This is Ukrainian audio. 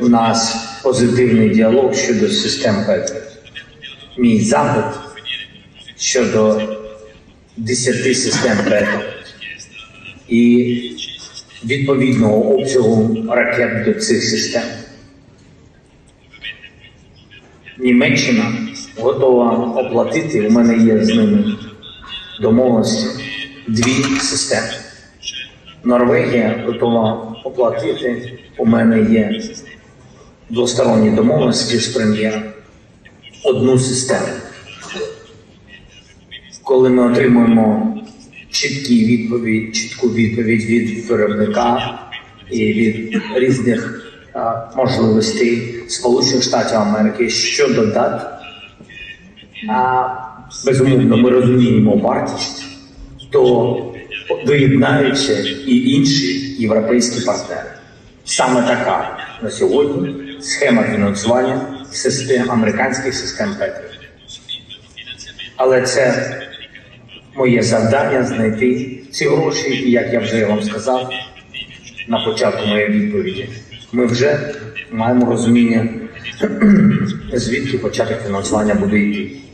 у нас позитивний діалог щодо систем Петрі. Мій запит щодо 10 систем Петрі і відповідного обсягу ракет до цих систем. Німеччина готова оплатити, у мене є з ними домовленості, дві системи. Норвегія готова оплатити, у мене є двосторонні домовленості з прем'єром, одну систему. Коли ми отримуємо чіткі відповідь, чітку відповідь від виробника і від різних а, можливостей Сполучених Штатів Америки щодо дат, а, безумовно, ми розуміємо вартість, то доєднаються і інші європейські партнери. Саме така на сьогодні схема фінансування систем американських систем Петрі. Але це моє завдання знайти ці гроші, і як я вже вам сказав на початку моєї відповіді, ми вже маємо розуміння, звідки початок фінансування буде йти.